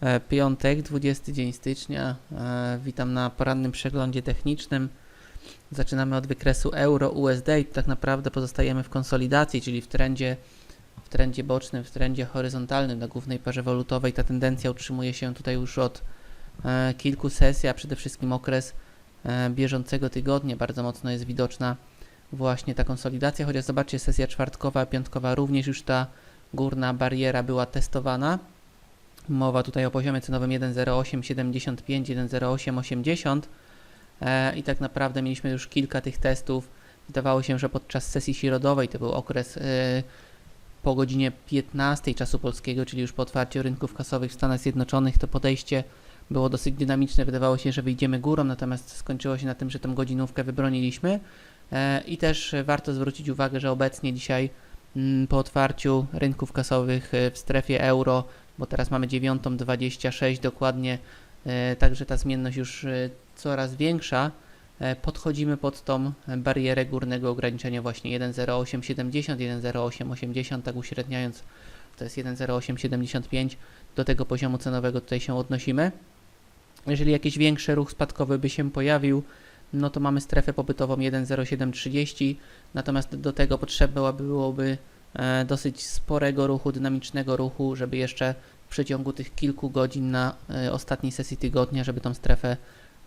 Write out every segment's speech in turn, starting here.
E, Piątek, 20 dzień stycznia. E, Witam na porannym przeglądzie technicznym. Zaczynamy od wykresu euro USD i tak naprawdę pozostajemy w konsolidacji, czyli w trendzie, w trendzie bocznym, w trendzie horyzontalnym na głównej parze walutowej. Ta tendencja utrzymuje się tutaj już od e, kilku sesji, a przede wszystkim okres bieżącego tygodnia. Bardzo mocno jest widoczna właśnie ta konsolidacja, chociaż zobaczcie, sesja czwartkowa, piątkowa również już ta górna bariera była testowana. Mowa tutaj o poziomie cenowym 1.0875, 1.0880 e, i tak naprawdę mieliśmy już kilka tych testów. Wydawało się, że podczas sesji środowej to był okres e, po godzinie 15 czasu polskiego, czyli już po otwarciu rynków kasowych w Stanach Zjednoczonych, to podejście było dosyć dynamiczne. Wydawało się, że wyjdziemy górą, natomiast skończyło się na tym, że tą godzinówkę wybroniliśmy. E, I też warto zwrócić uwagę, że obecnie dzisiaj mm, po otwarciu rynków kasowych w strefie euro, bo teraz mamy 9.26 dokładnie, e, także ta zmienność już e, coraz większa, e, podchodzimy pod tą barierę górnego ograniczenia właśnie 1.0870, 1.0880, tak uśredniając, to jest 1.0875, do tego poziomu cenowego tutaj się odnosimy. Jeżeli jakiś większy ruch spadkowy by się pojawił, no to mamy strefę pobytową 1.0730, natomiast do tego potrzeba byłoby dosyć sporego ruchu, dynamicznego ruchu, żeby jeszcze w przeciągu tych kilku godzin na e, ostatniej sesji tygodnia, żeby tą strefę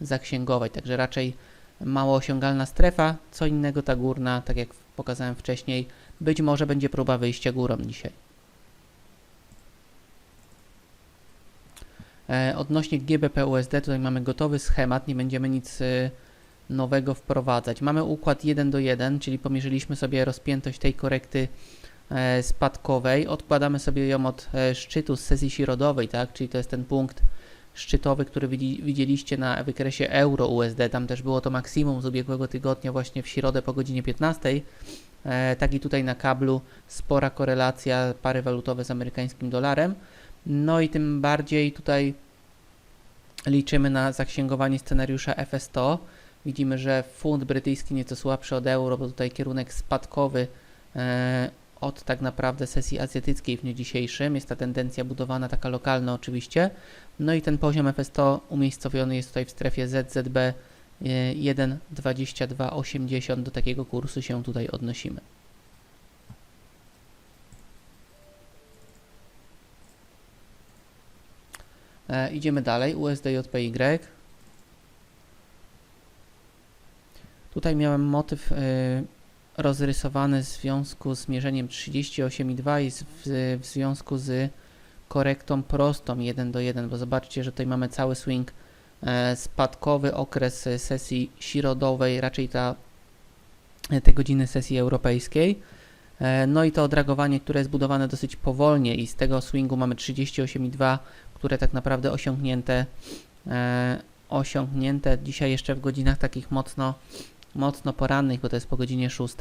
zaksięgować. Także raczej mało osiągalna strefa, co innego ta górna, tak jak pokazałem wcześniej, być może będzie próba wyjścia górą dzisiaj. E, Odnośnie GBP USD tutaj mamy gotowy schemat, nie będziemy nic e, nowego wprowadzać. Mamy układ 1 do 1, czyli pomierzyliśmy sobie rozpiętość tej korekty e, spadkowej. Odkładamy sobie ją od e, szczytu z sesji środowej, tak? Czyli to jest ten punkt szczytowy, który widzi, widzieliście na wykresie euro USD. Tam też było to maksimum z ubiegłego tygodnia właśnie w środę po godzinie 15. E, tak i tutaj na kablu spora korelacja pary walutowe z amerykańskim dolarem. No i tym bardziej tutaj liczymy na zaksięgowanie scenariusza FS100. Widzimy, że funt brytyjski nieco słabszy od euro, bo tutaj kierunek spadkowy e, od tak naprawdę sesji azjatyckiej w dniu dzisiejszym. Jest ta tendencja budowana taka lokalna oczywiście. No i ten poziom FS100 umiejscowiony jest tutaj w strefie ZZB e, 1,2280. Do takiego kursu się tutaj odnosimy. E, idziemy dalej. USDJPY. Tutaj miałem motyw y, rozrysowany w związku z mierzeniem 38,2 i w, w związku z korektą prostą 1 do 1, bo zobaczcie, że tutaj mamy cały swing e, spadkowy okres sesji środowej, raczej ta, e, te godziny sesji europejskiej. E, no i to odragowanie, które jest budowane dosyć powolnie i z tego swingu mamy 38,2, które tak naprawdę osiągnięte, osiągnięte dzisiaj jeszcze w godzinach takich mocno mocno porannych, bo to jest po godzinie 6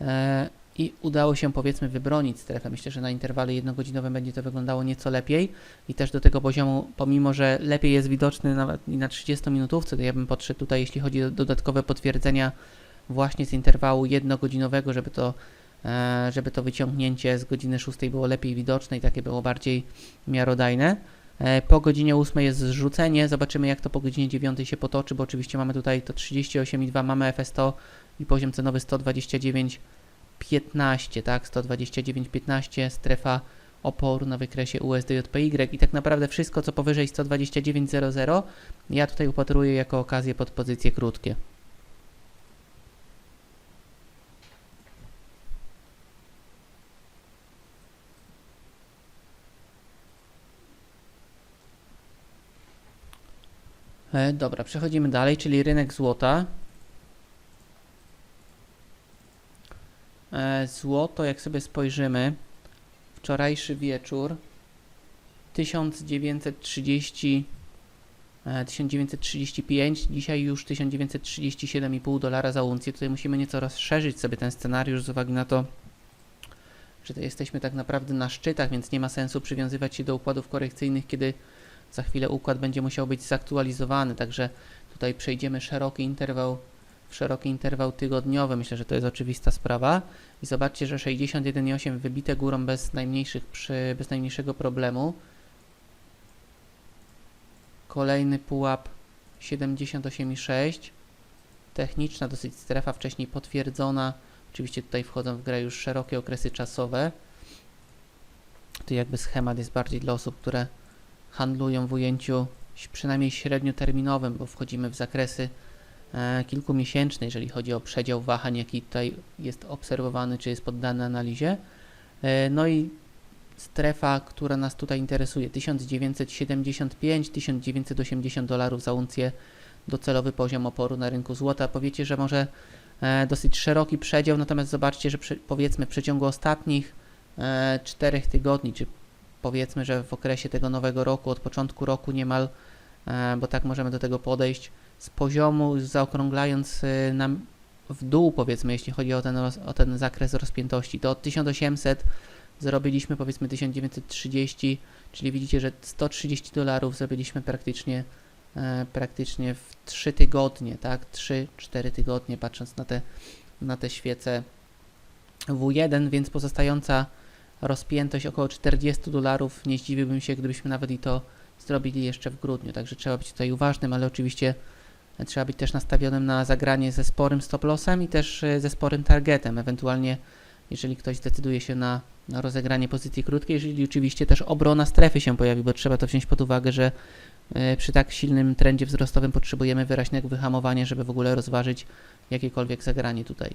e, i udało się powiedzmy wybronić strefę. Myślę, że na interwale jednogodzinowym będzie to wyglądało nieco lepiej i też do tego poziomu, pomimo że lepiej jest widoczny nawet na 30 minutówce, to ja bym podszedł tutaj, jeśli chodzi o dodatkowe potwierdzenia właśnie z interwału jednogodzinowego, żeby to e, żeby to wyciągnięcie z godziny 6 było lepiej widoczne i takie było bardziej miarodajne. E, Po godzinie 8 jest zrzucenie, zobaczymy jak to po godzinie 9 się potoczy, bo oczywiście mamy tutaj to 38,2, mamy FS100 i poziom cenowy 129,15, tak, 129,15, strefa oporu na wykresie USDJPY i tak naprawdę wszystko co powyżej 129,00 ja tutaj upatruję jako okazję pod pozycje krótkie. Dobra, przechodzimy dalej, czyli rynek złota. E, Złoto, jak sobie spojrzymy, wczorajszy wieczór 1930, e, 1935, dzisiaj już 1937,5 dolara za uncję. Tutaj musimy nieco rozszerzyć sobie ten scenariusz z uwagi na to, że to jesteśmy tak naprawdę na szczytach, więc nie ma sensu przywiązywać się do układów korekcyjnych, kiedy za chwilę układ będzie musiał być zaktualizowany, także tutaj przejdziemy szeroki interwał w szeroki interwał tygodniowy. Myślę, że to jest oczywista sprawa. I zobaczcie, że 61,8 wybite górą bez najmniejszych przy, bez najmniejszego problemu. Kolejny pułap 78,6. Techniczna dosyć strefa, wcześniej potwierdzona. Oczywiście tutaj wchodzą w grę już szerokie okresy czasowe. Tu jakby schemat jest bardziej dla osób, które handlują w ujęciu przynajmniej średnioterminowym, bo wchodzimy w zakresy e, kilkumiesięczne, jeżeli chodzi o przedział wahań, jaki tutaj jest obserwowany, czy jest poddany analizie. E, no i strefa, która nas tutaj interesuje, 1975-1980 dolarów za uncję, docelowy poziom oporu na rynku złota. Powiecie, że może e, dosyć szeroki przedział, natomiast zobaczcie, że powiedzmy w przeciągu ostatnich e, czterech tygodni, czy powiedzmy, że w okresie tego nowego roku, od początku roku niemal, e, bo tak możemy do tego podejść, z poziomu, zaokrąglając e, nam w dół, powiedzmy, jeśli chodzi o ten, o ten zakres rozpiętości, to od 1800 zarobiliśmy powiedzmy 1930, czyli widzicie, że 130 dolarów zrobiliśmy praktycznie, e, praktycznie w 3 tygodnie, tak? 3-4 tygodnie, patrząc na te, na te świece W1, więc pozostająca rozpiętość około 40 dolarów. Nie zdziwiłbym się, gdybyśmy nawet i to zrobili jeszcze w grudniu, także trzeba być tutaj uważnym, ale oczywiście trzeba być też nastawionym na zagranie ze sporym stop lossem i też e, ze sporym targetem, ewentualnie jeżeli ktoś zdecyduje się na, na rozegranie pozycji krótkiej, jeżeli oczywiście też obrona strefy się pojawi, bo trzeba to wziąć pod uwagę, że e, przy tak silnym trendzie wzrostowym potrzebujemy wyraźnego wyhamowania, żeby w ogóle rozważyć jakiekolwiek zagranie tutaj.